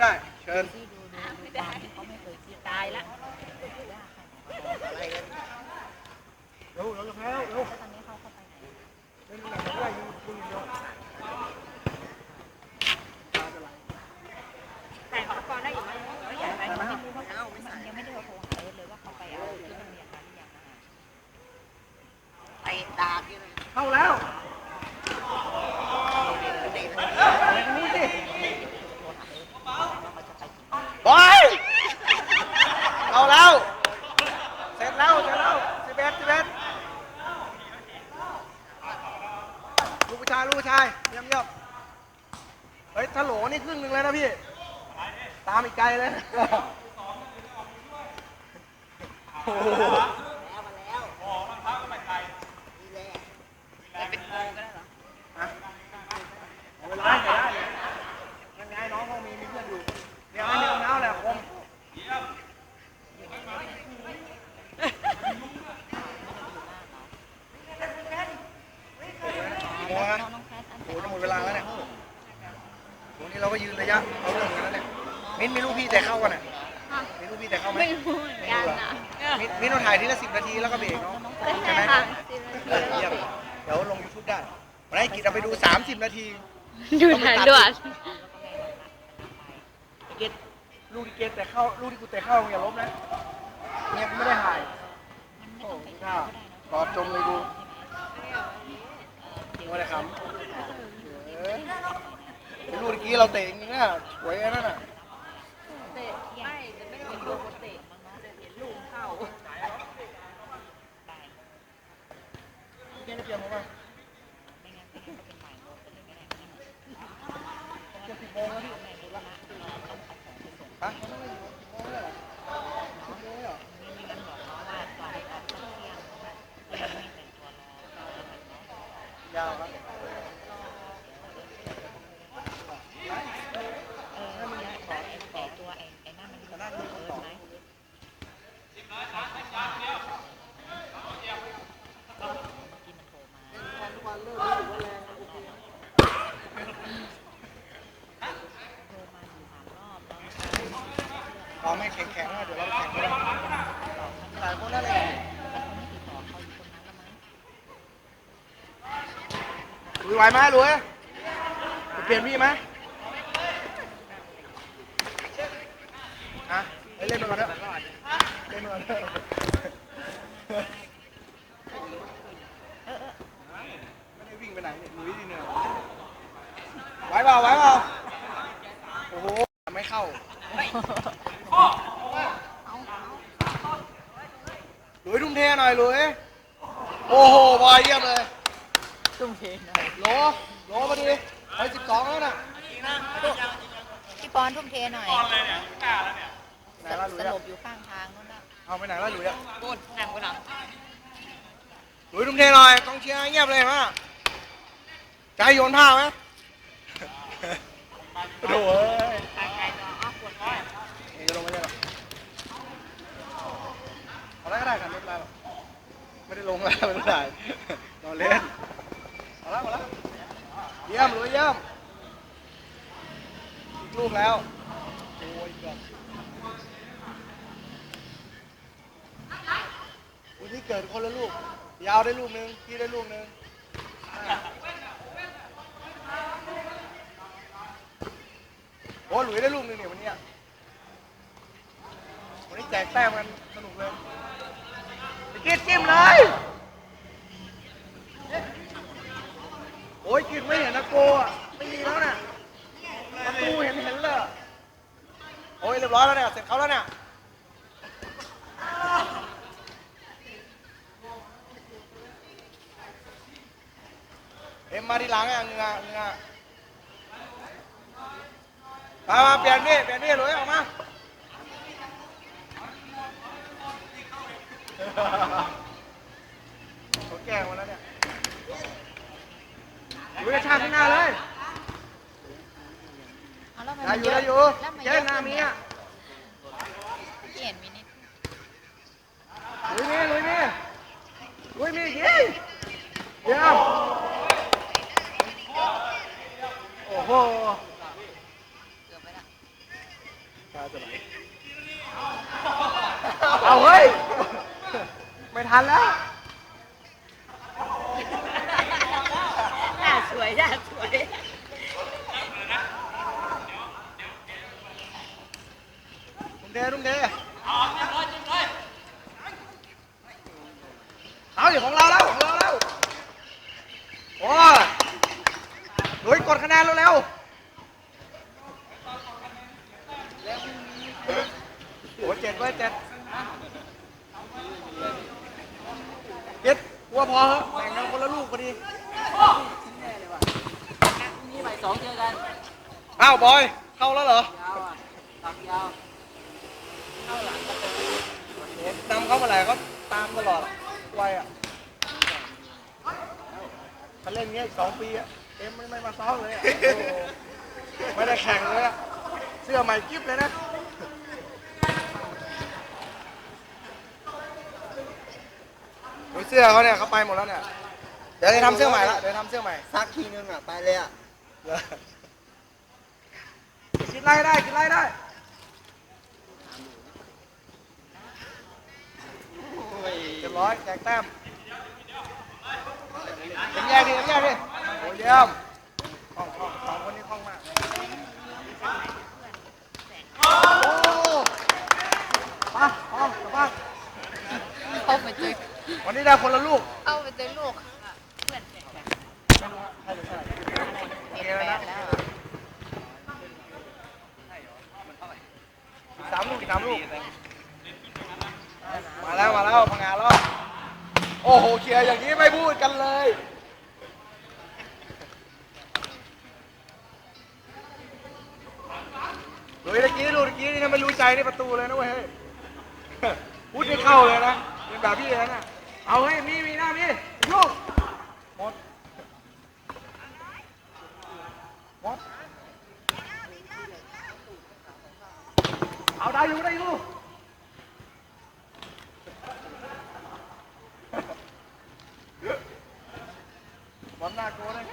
ไม่ได้ เชิญที่ดูดูดูตามที่เขาไม่เคยคิดตายละยากขนาดนั้นเร็วเร็วเร็วเร็วแล้วตอนนี้เขาเข้าไปไหนเป็นหนังอะไรดูดูเร็วแต่ของก่อนได้อยู่ไหมไม่ใหญ่ไหมไม่รู้ว่าเขามันยังไม่ได้โทรหาเลยว่าเขาไปเอาที่โรงเรียนมาหรือยังนะคะไอ้ดาบเข้าแล้วอะไรกันนี่สิ โทรหาเลยว่าเขาจะไปกี่โมง บอยเอาแล้ว เสร็จแล้ว เสร็จแล้วสิบเอ็ดสิบเอ็ดลูก ผู้ชายลูกผู้ชายเยี่ยมเยี่ยมเฮ้ยถ้าโหลนี่ครึ่งหนึ่งเลยนะพี่ ตามอีกไกลเลยโอ้โหเป็นโมงก็ได้เหรออะเอาเวลาได้ได้ยังไงน้องเขามีมีเพื่อนอยู่เดี๋ยวอันนี้รองเท้าแหละผมโอ้โเราก็ยืนระยะเอาเรื่องกันแล้วเนี่ยมิ้นท์มีลูกพี่แต่เข้ากันอะมีลูกพี่แต่เข้าไหมไม่รู้เหมือนกันนะมิ้นท์มิ้นท์เราถ่ายทีละสิบนาทีแล้วก็เบรกเนาะใช่ไหมเออเยี่ยมเดี๋ยวลงยูทูบได้วันนี้กิจเอาไปดู30นาทีดูไหนด้วยเกตลูกที่เกตแต่เข้าลูกที่กูแต่เข้าอย่าลบนะเนี่ยกูไม่ได้ถ่ายโอ้ไม่กล้ารอจมเลยกูว่าอะไรครับเออ ลูกเมื่อกี้เราเตะจริงๆนะสวยนั่นน่ะเตะไม่จะไม่เป็นลูกเตะจะเห็นลูกเข้าเกตเตรียมมาเจ็ดสิบโมงแล้วพี่ฮะสิบโมงเลยเหรออยาวครับ เออแต่ไอ้ตัวไอ้ไอ้นั่นมันมันเอิร์ธไหม เราไม่แข็งแข็งๆนะเดี๋ยวเราแข็งกันหลายคนนั่นเลยลุยไหวไหมหลุยเปลี่ยนพี่ไหมฮะเฮ้ยเล่นไปก่อนเถอะเล่นไปก่อนเถอะไม่ได้วิ่งไปไหนเนี่ยหลุยดีเนี่ยไหวเปล่าไหวเปล่าโอ้โห ไม่เข้า หลุยทุ่ มเทหน่อยหลุยโอ้โหบอยเยี่ยมเลยตุ้มเทหน่อยโหลโหลมาดิไปสิบสองแล้วน่ะพี่ปอนทุ่มเทหน่อยไหนล่ะหลุสยอะลบอยู่ข้างทางนู่นน่ะเอาไปไหนล่ะหลุยอะโดนหนังกูหนังหลุยทุ่มเทหน่อยกองเชียร์เงียบเลยมาจะให้โยนผ้าไหม โถ่เอ้ย งแล้วม่เป็นไรนอนเล่นเอาละเอาละเยี่ยมหลุยเยี่ยมอีกลูกแล้วโอ้ยเกือบอุ้ยนี่เกิดคนละลูก ยาวได้ลูกหนึงพี่ได้ลูกหนึงอะโอ้หลุยได้ลูกหนึงเนี่ยวันนี้วันนี้แจกแต้มกันสนุกเลยไปกิดจิ้มเลย โอ้ยกินไม่เห็นนะโกอะไม่มีแล้วน่ะประตูเห็นเห็นเลยโอ้ยเรียบร้อยแล้วเนี่ยเสร็จเขาแล้วเนี่ยเอ็มมาทีหลังอะงเงะมามาเปลี่ยนนี่เปลี่ยนนี่เลยออกมา กระชากข้างหน้าเลยเอาแล้วมันได้อยู่เยได้อะอยู่แล้วมันเจ๊เยอะหน้ามีอะที่เห็นมีนิดลุยมีลุยมีลุยมียิงเยี่ยมโอ้โหเกือบไปละตาจะไหลเอาเฮ้ย ไม่ทันแล้ว สวยหน้าสวยลุงเดลุงเดเอาอยู่ของเราแล้วของเราแล้วโอ้ยหลุยกดคะแนนเร็วๆโอ้เจ็ดเว้ยเจ็ดเจ็ดกลัวพอเหอะแบ่งกันคนละลูกพอดี นี่ใบสองเจอกัน อ้าวบอย เข้าแล้วเหรอ ยาวอะตักยาวเห็นนำเข้ามาไหนเขาตามตลอดอะไวอะเขาเล่นเงี้ยอีกสองปีอะเอ็มไม่ไม่มาซ้อมเลยอะโอ้โหไม่ได้แข่งเลยอะ เสื้อใหม่กิ๊บเลยนะ ดูเสื้อเขาเนี่ยเขาไปหมดแล้วเนี่ย เดี๋ยวจะทำเสื้อใหม่ละเดี๋ยวทำเสื้อใหม่ ซักทีนึงอะ ไปเลยอะกิ นไล่ได้กินไล่ได้เรียบร้อยแจกแต้มเอ็มแยกดิเอ็มแยกดิโอ้ยเยี่ยมคล่องคล่องสองคนนี้คล่องมากโอ้มาพร้อมกลับบ้านเข้าไปเจอวันนี้ได้คนละลูกเข้าไปเจอลูกให้ดูใช่เห็นแปดแล้วอะอีกสามลูก อีกสามลูก มาแล้วมาแล้วพังงานแล้ว โอ้โหเคลียร์อย่างนี้ไม่พูดกันเลยดูตะกี้ดูตะกี้นี่ถ้าไม่รู้ใจนี่ประตูเลยนะเว้ยเฮ้ยพูดไม่เข้าเลยนะเป็นแบบพี่เลยนะเอาเฮ้ยมีมีหน้ามีลูกหมดหมด เอาได้อยู่ได้อยู่บอลหน้าโกเลย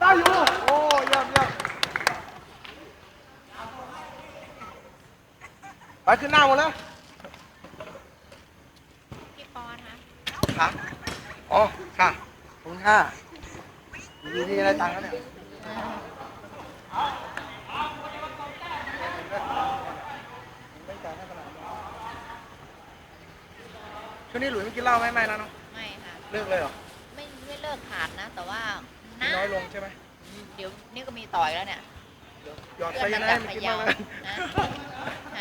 ได้อยู่ โอ้เยี่ยมเยี่ยมไปขึ้นหน้าหมดแล้วพี่ปอนคะค่ะ อ๋อ ค่ะขอบคุณค่ะดีดีอะไรตังค์กันเนี่ยไม่จ่ายให้ขนาดนี้ ช่วงนี้หลุยไม่กินเหล้าไหมไม่แล้วเนาะไม่ค่ะเลิกเลยเหรอไม่ไม่เลิกขาดนะ แต่ว่ากินนะน้อยลงใช่ไหมเดี๋ยวนี่ก็มีต่อยแล้วเนี่ยเดี๋ยวหยอดเพื่ไปอนยัมางไงจากไม่พะกินเยามากเลยนะ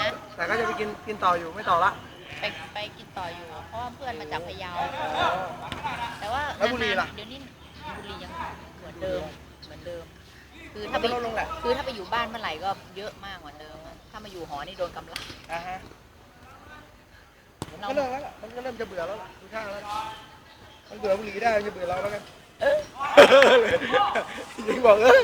ฮะแต่ก็จะไปกินกินต่ออยู่ไม่ต่อละไปไปกินต่ออยู่เพราะว่าเพื่อนมาจากพะเยาแต่ว่าแล้วบุรีล่ะนานๆเดี๋ยวนี้บุรียังเหมือนเดิมเหมือนเดิม คือถ้าถ้าไปไปลดลงแหละคือถ้าไปอยู่บ้านเมื่อไหร่ก็เยอะมากกว่าเดิมอะถ้ามาอยู่หอนี่โดนกำลังอ่าฮะ ผมก็เลิกแล้วล่ะมันก็เริ่มจะเบื่อแล้วล่ะดูท่าแล้วมันเบื่อบุหรี่ได้มันจะเบื่อเราแล้วกันเออยิงบอกเออ